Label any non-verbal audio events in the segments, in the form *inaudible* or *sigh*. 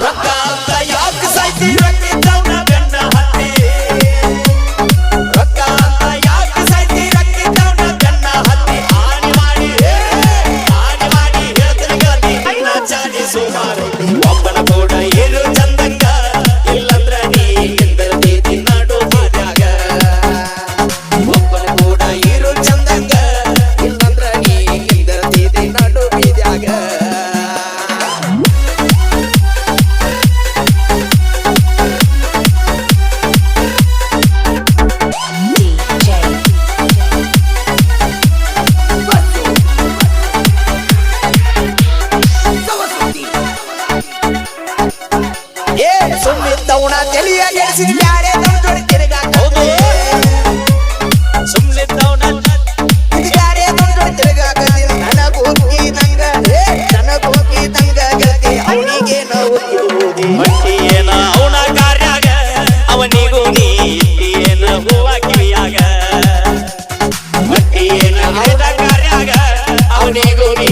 rock. *laughs* ತಲಿಯ ಎಳಿಸಿದ ಯಾರೇ ನಮ್ಮ ಜೋಡಿ ತಿರುಗಾಟ ಸುಮ್ಮನೆ ಯಾರೇ ನಮ್ಮ ಜೋಡಿ ತಿರುಗಾಕದಿಲ್ಲ ನನಗೋಗಿ ನಂಗ ನನಗೋಗಿ ನಂಗ ಗೆಳತಿ ಅವನಿಗೆ ನಾವು ಮಟ್ಟಿಯೇನ ಅವನ ಕಾರ್ಯಾಗ ಅವನಿಗೂ ನೀತಿಯೇನ ಹೂವ ಕಿವಿಯಾಗ. ಮಟ್ಟಿಯೇನ ಅವನ ಕಾರ್ಯಾಗ ಅವನಿಗೂ ನೀ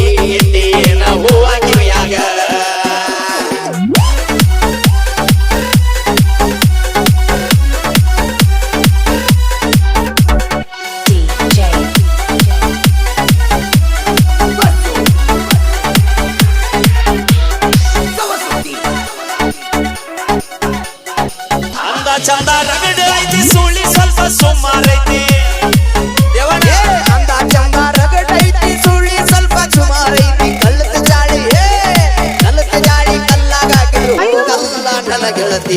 ರಗಡ ಐತಿ ಸುಳಿ ಸ್ವಲ್ಪ ಸುಮಾರೈತಿ ಅಂದ ಚಂದ ರಗಡ ಸುಳಿ ಸ್ವಲ್ಪ ಕಲ್ಲಾಗ ಗೆಳತಿ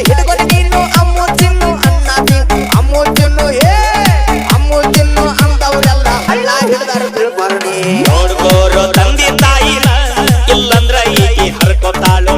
ಹಿಡ್ಕೊಂಡು ನೀನು ತಿನ್ನು ಅನ್ನ ತಿನ್ನು ಏ ಅಮ್ಮು ತಿನ್ನು ಅಂತವ್ರೆಲ್ಲ ಹಳ್ಳ ತಿಳ್ಕೊಂಡು ನೋಡ್ಕೋರೋ ತಂದೆ ತಾಯಿನ, ಇಲ್ಲಂದ್ರ ಈ ಹರ್ಕೋತಾಳು